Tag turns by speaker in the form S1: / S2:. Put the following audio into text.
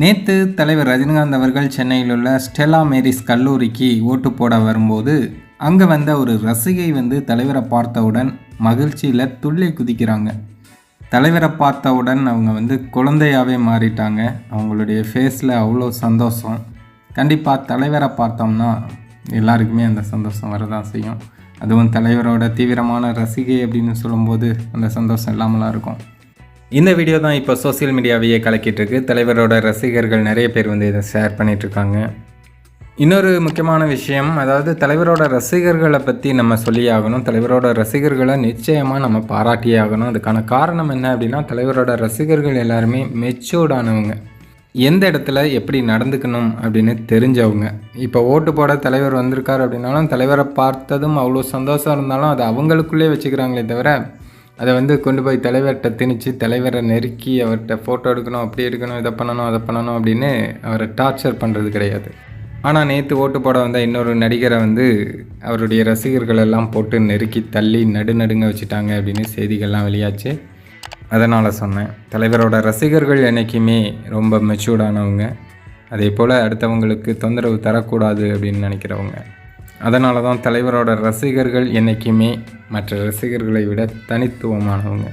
S1: நேற்று தலைவர் ரஜினிகாந்த் அவர்கள் சென்னையில் உள்ள ஸ்டெலா மேரிஸ் கல்லூரிக்கு ஓட்டு போட வரும்போது அங்கே வந்த ஒரு ரசிகை வந்து தலைவரை பார்த்தவுடன் மகிழ்ச்சியில் துள்ளி குதிக்கிறாங்க. தலைவரை பார்த்தவுடன் அவங்க வந்து குழந்தையாகவே மாறிட்டாங்க. அவங்களுடைய ஃபேஸில் அவ்வளோ சந்தோஷம். கண்டிப்பாக தலைவரை பார்த்தோம்னா எல்லாருக்குமே அந்த சந்தோஷம் வரதான் செய்யும். அதுவும் தலைவரோட தீவிரமான ரசிகை அப்படின்னு சொல்லும்போது அந்த சந்தோஷம் இல்லாமலாம் இருக்கும். இந்த வீடியோ தான் இப்போ சோஷியல் மீடியாவையே கலக்கிட்டு இருக்கு. தலைவரோட ரசிகர்கள் நிறைய பேர் வந்து இதை ஷேர் பண்ணிகிட்ருக்காங்க இன்னொரு முக்கியமான விஷயம் அதாவது தலைவரோட ரசிகர்களை பற்றி நம்ம சொல்லி ஆகணும் தலைவரோட ரசிகர்களை நிச்சயமாக நம்ம பாராட்டியே ஆகணும். அதுக்கான காரணம் என்ன அப்படின்னா தலைவரோட ரசிகர்கள் எல்லாருமே மெச்சூர்டானவங்க எந்த இடத்துல எப்படி நடந்துக்கணும் அப்படின்னு தெரிஞ்சவங்க. இப்போ ஓட்டு போட தலைவர் வந்திருக்கார் அப்படின்னாலும் தலைவரை பார்த்ததும் அவ்வளோ சந்தோஷம் இருந்தாலும் அது அவங்களுக்குள்ளே வச்சுக்கிறாங்களே தவிர அதை வந்து கொண்டு போய் தலைவர்கிட்ட திணிச்சு தலைவரை நெருக்கி அவர்கிட்ட ஃபோட்டோ எடுக்கணும் அப்படி எடுக்கணும் இதை பண்ணணும் அதை பண்ணணும் அப்படின்னு அவரை டார்ச்சர் பண்ணுறது கிடையாது. ஆனால் நேற்று ஓட்டு போட வந்த இன்னொரு நடிகரை வந்து அவருடைய ரசிகர்கள் எல்லாம் போட்டு நெருக்கி தள்ளி நடுநடுங்க வச்சுட்டாங்க அப்படின்னு செய்திகள்லாம் வெளியாச்சு. அதனால் சொன்னேன். தலைவரோட ரசிகர்கள் என்றைக்குமே ரொம்ப மெச்சூர்டானவங்க அதே போல் அடுத்தவங்களுக்கு தொந்தரவு தரக்கூடாது அப்படின்னு நினைக்கிறவங்க. அதனால தான் தலைவரோட ரசிகர்கள் என்றைக்குமே மற்ற ரசிகர்களை விட தனித்துவமானவங்க.